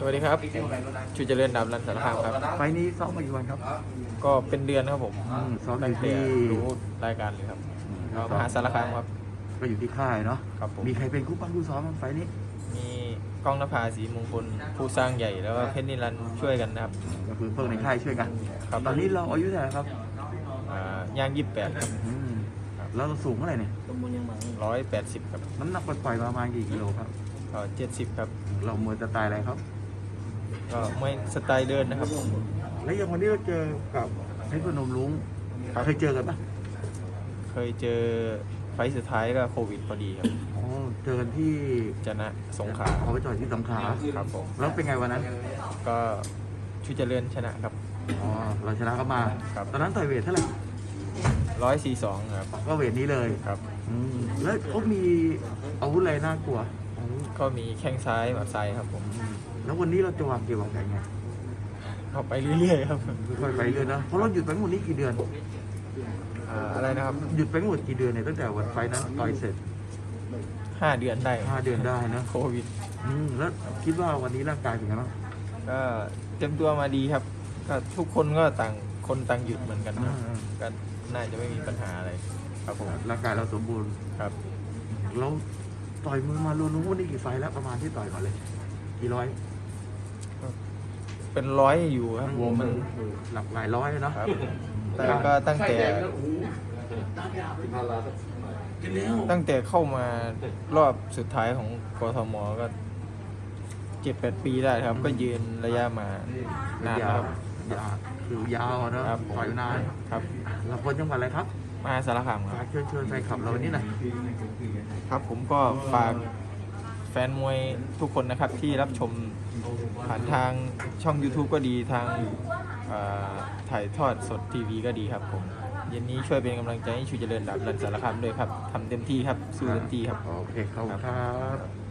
สวัสดีครับชูเจริญดำรันสารคามครับ ไฟล์นี้ซ้อมมากี่วันครับ ก็เป็นเดือนครับผมอืมซ้อมอตั้งยู่แต่ที่รู้รายการเลยครับก็มหาสารคามครับ ก็อยู่ที่ค่ายเนาะ ครับผม มีใครเป็นคู่ปั้มคู่ซ้อมบ้างไฟล์นี้มีกล้องนภาสีมงคลผู้สร้างใหญ่แล้วก็เพชรนิรันดร์ช่วยกันนะครับ ก็คือพวกในค่ายช่วยกัน ครับ ตอนนี้เราอายุเท่าไหร่ครับอ่าย่างยี่สิบแปดครับอืมแล้วเราสูงเท่าไหร่เนี่ย ร้อยแปดสิบครับน้ำหนักปล่อยๆประมาณกี่กิโลครับ ก็เจ็ดสิบครับ เรามวยสไตล์อะไรครับ ก็ไม่สไตล์เดินนะครับ แล้วอย่างวันนี้เราเจอกับเพชรพนมรุ้งครับ เคยเจอกันปะเคยเจอไฟล์สุดท้ายก็โควิดพอดีครับอ๋อเจอกันที่ชนะสงขลาเขาไปจอยที่สงขลาครับผมแล้วเป็นไงวันนั้นก็ชูเจริญชนะครับ อ๋อเราชนะเขามาครับ ตอนนั้นต่อยเวทเท่าไหร่ร้อยสี่สองครับก็เวทนี้เลยครับ อืมแล้วเขามีอาวุธอะไรน่ากลัวอ๋อ ก็มีแข้งซ้ายหมัดซ้ายครับผมแล้ววันนี้เราจะวางเกมวางแผนไงก็ไปเรื่อยๆครับค่อยๆไปเรื่อยนะเพราะเราหยุดไปทั้งหมดนี้กี่เดือนอ่าอะไรนะครับหยุดไปทั้งหมดกี่เดือนเนี่ยตั้งแต่วันไฟล์นั้นต่อยเสร็จห้าเดือนได้ห้าเดือนได้นะโควิดอืมแล้วคิดว่าวันนี้ร่างกายเป็นไงบ้างก็เตรียมตัวมาดีครับก็ทุกคนก็ต่างคนต่างหยุดเหมือนกันครับอ่าก็น่าจะไม่มีปัญหาอะไร ครับผมร่างกายเราสมบูรณ์ครับเรา ต่อยมือมารวมๆวันนี้กี่ไฟล์แล้วประมาณที่ต่อยมาเลย กี่ร้อยเป็นร้อยอยู่ครับผมมันหลักหลายร้อยเนาะครับแต่ก็ตั้งแต่ตั้งแต่เข้ามารอบสุดท้ายของกทมก็เจ็ดแปดปีได้ครับ ก็ยืนระยะมานานแล้วครับยาวคือยาวอะเนาะครับผมต่อยนานครับเราคนจังหวัดอะไรครับ มหาสารคามคฝารักบเชิญชวนแฟนคลับเราวันนี้หน่อยครับผมก็ฝากแฟนมวยทุกคนนะครับที่รับชมผ่านทางช่อง YouTube ก็ดีทางเอ่อถ่ายทอดสดทีวีก็ดีครับผม เย็นนี้ช่วยเป็นกำลังใจให้ชูเจริญดับรันสารคามด้วยครับทำเต็มที่ครับสู้เต็มที่ครับ โอเคขอบคุณครับ